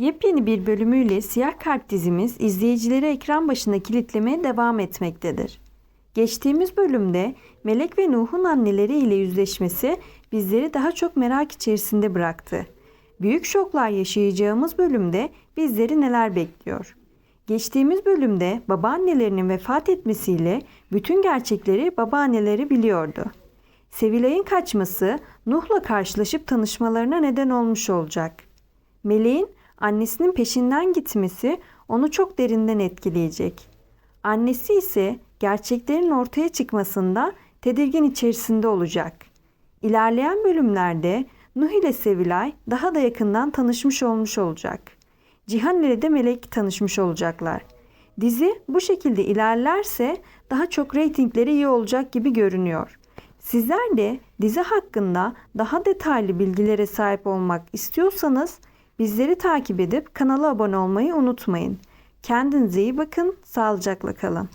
Yepyeni bir bölümüyle Siyah Kart dizimiz izleyicileri ekran başına kilitlemeye devam etmektedir. Geçtiğimiz bölümde Melek ve Nuh'un anneleri ile yüzleşmesi bizleri daha çok merak içerisinde bıraktı. Büyük şoklar yaşayacağımız bölümde bizleri neler bekliyor? Geçtiğimiz bölümde babaannelerinin vefat etmesiyle bütün gerçekleri babaanneleri biliyordu. Sevilay'ın kaçması Nuh'la karşılaşıp tanışmalarına neden olmuş olacak. Meleğin annesinin peşinden gitmesi onu çok derinden etkileyecek. Annesi ise gerçeklerin ortaya çıkmasında tedirgin içerisinde olacak. İlerleyen bölümlerde Nuh ile Sevilay daha da yakından tanışmış olmuş olacak. Cihan ile de Melek tanışmış olacaklar. Dizi bu şekilde ilerlerse daha çok reytingleri iyi olacak gibi görünüyor. Sizler de dizi hakkında daha detaylı bilgilere sahip olmak istiyorsanız bizleri takip edip kanala abone olmayı unutmayın. Kendinize iyi bakın, sağlıcakla kalın.